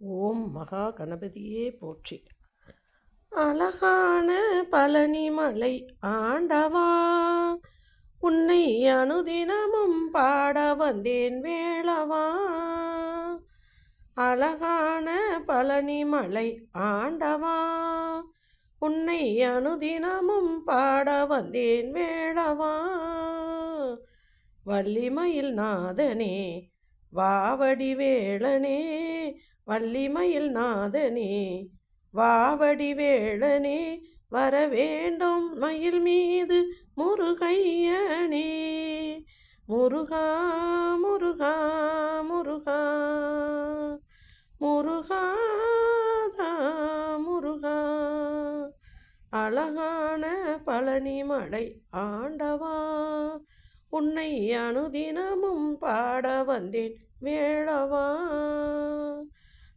ஓம் மகா கணபதியே போற்றி. அழகான பழனிமலை ஆண்டவா உன்னை அனுதினமும் பாட வந்தேன் வேளவா. அழகான பழனிமலை ஆண்டவா உன்னை அனுதினமும் பாட வந்தேன் வேளவா. வள்ளிமயில் நாதனே வாவடி வேளனே வள்ளிமயில் நாதனே வாவடி வேளனே வர வேண்டும் மயில் மீது முருகையனே. முருகா முருகா முருகா முருகாதா முருகா. அழகான பழனி மலை ஆண்டவா உன்னை அனுதினமும் பாட வந்தேன் வேளவா.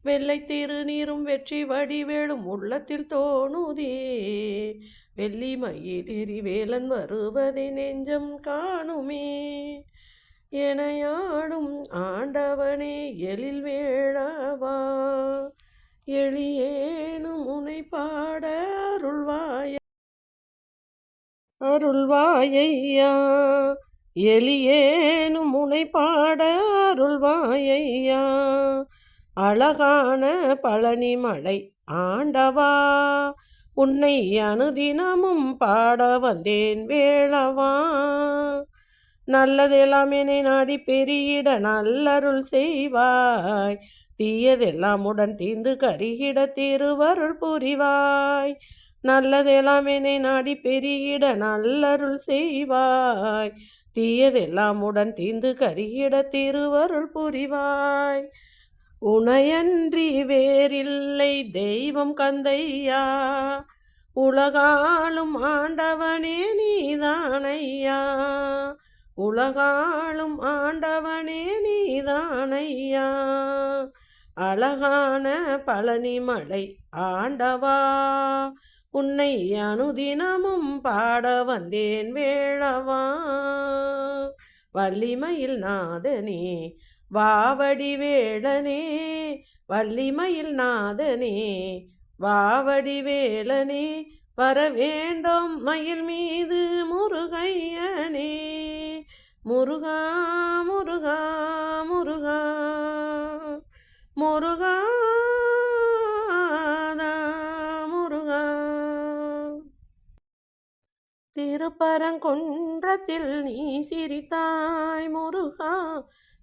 வெள்ளை திருநீரும் வெற்றி வடிவேலும் உள்ளத்தில் தோணுதே. வெள்ளி மயிலிரி வேலன் வருவதை நெஞ்சம் காணுமே. எனையாடும் ஆண்டவனே எழில் வேளவா. எளியேனும் உனை பாட அருள்வாய. அருள்வாயையா. எளியேனும் உனை பாட அருள்வாயையா. அழகான பழனிமலை ஆண்டவா உன்னை அனுதினமும் பாட வந்தேன் வேளவா. நல்லதெல்லாம் என்னை நாடி பெரியிட நல்லருள் செய்வாய். தீயதெல்லாம் உடன் தீந்து கருகிட திருவருள் புரிவாய். நல்லதெல்லாம் என்னை நாடி பெரியிட நல்லருள் செய்வாய். தீயதெல்லாம் உடன் தீந்து கருகிட திருவருள் புரிவாய். உனையன்றி வேறில்லை தெய்வம் கந்தையா. உலகாலும் ஆண்டவனே நீதானையா. உலகாலும் ஆண்டவனே நீதானையா. அழகான பழனிமலை ஆண்டவா. உன்னை அனுதினமும் பாட வந்தேன் வேளவா. வள்ளிமயில் நாதனே வாவடி வேளனே வள்ளிமயில் நாதனே வாவடி வேளனே வர வேண்டும் மயில் மீது முருகையனே. முருகா முருகா முருகா முருகா முருகா. திருப்பரங்குன்றத்தில் நீ சிரித்தாய் முருகா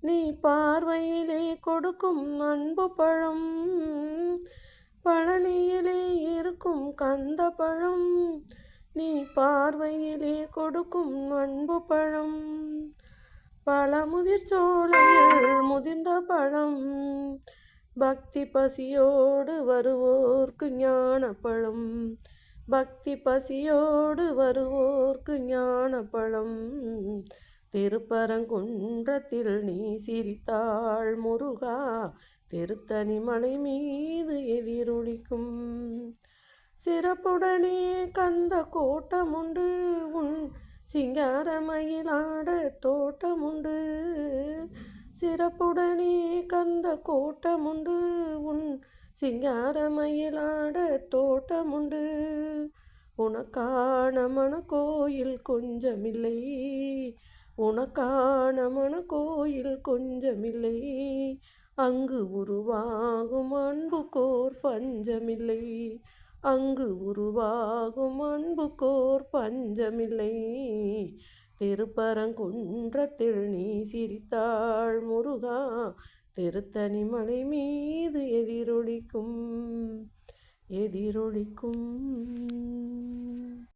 நீ பார்வையிலே கொடுக்கும் அன்பு பழம் பழனியிலே இருக்கும் கந்த பழம் நீ பார்வையிலே கொடுக்கும் அன்பு பழம் பழமுதிர் சோலையில் முதிர்ந்த பழம் பக்தி பசியோடு வருவோர்க்கு ஞான பழம் பக்தி பசியோடு வருவோர்க்கு ஞான பழம். திருப்பரங்குன்றத்தில் நீ சிரித்தாள் முருகா திருத்தணி மலை மீது எதிரொலிக்கும். சிறப்புடனே கந்த கோட்டமுண்டு உன் சிங்காரமயிலாட தோட்டமுண்டு. சிறப்புடனே கந்த கோட்டமுண்டு உன் சிங்காரமயிலாட தோட்டமுண்டு. உனக்கான மன கோயில் கொஞ்சமில்லை உனக்கான மன கோயில் கொஞ்சமில்லை. அங்கு உருவாகும் அன்பு கோர் பஞ்சமில்லை. அங்கு உருவாகும் அன்பு கோர் பஞ்சமில்லை. திருப்பரங்குன்றத்தில் நீ சிரித்தாள் முருகா திருத்தணி மலை மீது எதிரொலிக்கும் எதிரொலிக்கும்.